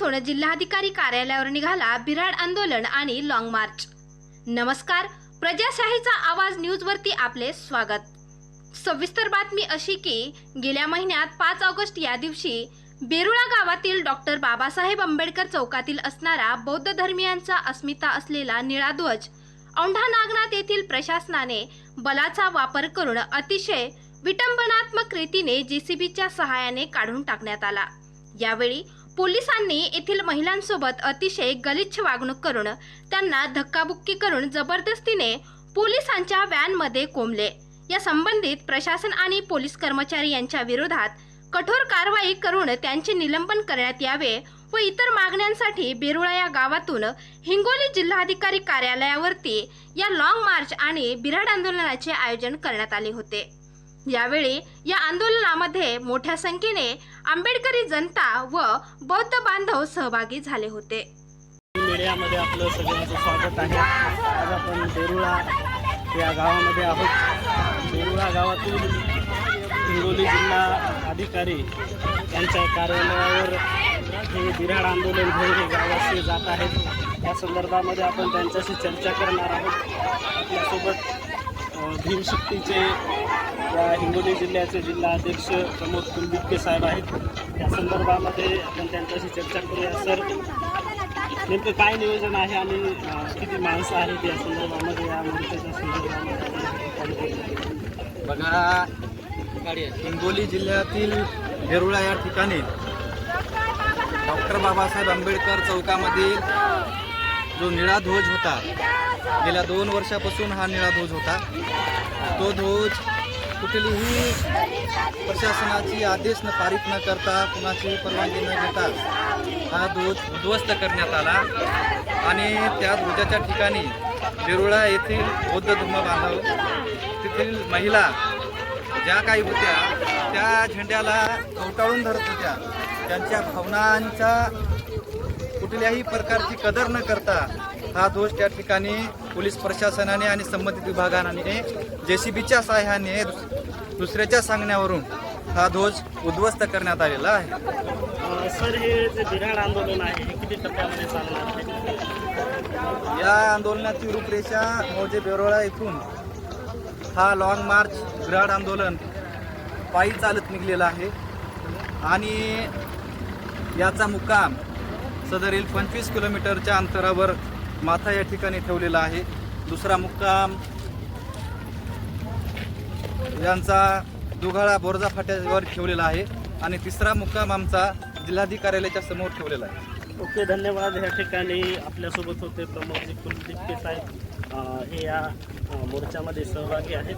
घेऊन जिल्हाधिकारी कार्यालयावर निघाला बिराड आंदोलन आणि लॉंग मार्च नमस्कार प्रजाशाहीचा आवाज न्यूजवरती आपले स्वागत. सविस्तर बातमी अशी की गेल्या महिन्यात पाच ऑगस्ट या दिवशी बेरुळा गावातील डॉक्टर बाबासाहेब आंबेडकर चौकातील असणारा बौद्ध धर्मियांचा अस्मिता असलेला निळा ध्वज औंढा नागनाथ येथील प्रशासनाने बलाचा वापर करून अतिशय विटंबनात्मक रीतीने जेसीबीच्या सहाय्याने काढून टाकण्यात आला. यावेळी पोलिसांनी येथील महिलांसोबत अतिशय गलिच्छ वागणूक करून त्यांना धक्काबुक्की करून जबरदस्तीने पोलिसांच्या व्हॅनमध्ये कोंबले. या संबंधित प्रशासन आणि पोलीस कर्मचारी यांच्या विरोधात कठोर कारवाई करून त्यांचे निलंबन करण्यात यावे व इतर मागण्यांसाठी बिरुळा या गावातून हिंगोली जिल्हाधिकारी कार्यालयावरती या लॉंग मार्च आणि बिराड आंदोलनाचे आयोजन करण्यात आले होते. यावेळी या आंदोलनामध्ये मोठ्या संख्येने आंबेडकरी जनता व बौद्ध बांधव सहभागी झाले होते. मीडियामध्ये आपलं सगळ्यांचं स्वागत आहे. आज आपण देरुळा या गावामध्ये आहोत. देरुळा गावातील हिंगोली जिल्हा अधिकारी यांच्या कार्यालयावर हे बिराड आंदोलन घेऊन हे गावाशी जात आहेत. या संदर्भामध्ये आपण त्यांच्याशी चर्चा करणार आहोत. आपल्यासोबत भीमशक्तीचे या हिंगोली जिल्ह्याचे जिल्हा अध्यक्ष प्रमोद कुलबिटके साहेब आहेत. या संदर्भामध्ये आपण त्यांच्याशी चर्चा करूया. सर नेमकं काय नियोजन आहे आणि किती माणसं आहेत या संदर्भामध्ये या मोर्चाच्या संदर्भामध्ये? बघा हिंगोली जिल्ह्यातील वेरुळा या ठिकाणी डॉक्टर बाबासाहेब आंबेडकर चौकामधील जो निळा ध्वज होता गेल्या दोन वर्षापासून हा निळा ध्वज होता. तो ध्वज कुठलीही प्रशासनाची आदेश न पारित न करता कुणाची परवानगी न घेता हा ध्वज उद्ध्वस्त करण्यात आला. आणि त्या ध्वजाच्या ठिकाणी वेरुळा येथील बौद्ध धर्म बांधव तेथील महिला ज्या काही होत्या त्या झेंड्याला कवटाळून धरत होत्या. त्यांच्या भावनांचा कुठल्याही प्रकारची कदर न करता हा दोष त्या ठिकाणी पोलीस प्रशासनाने आणि संबंधित विभागाने जे सी बीच्या सहाय्याने दुस- दुसऱ्याच्या सांगण्यावरून हा ध्वज उद्ध्वस्त करण्यात आलेला आहे. सर हे जे बिराड आंदोलन आहे हे किती टप्प्यामध्ये चालणार या आंदोलनाची रूपरेषा मौजे बेरोळा येथून हा लॉंग मार्च विराट आंदोलन पायी चालत निघलेला आहे. आणि याचा मुक्काम सदरील पंचवीस किलोमीटरच्या अंतरावर माथा या ठिकाणी ठेवलेला आहे. दुसरा मुक्काम. यांचा दुघाळा बोरजा फाट्यावर ठेवलेला आहे. आणि तिसरा मुक्काम आमचा जिल्हाधिकार्यालयाच्या समोर ठेवलेला आहे. ओके धन्यवाद. ह्या ठिकाणी आपल्यासोबत होते प्रमोदजी के साहेब. हे या मोर्चामध्ये सहभागी आहेत.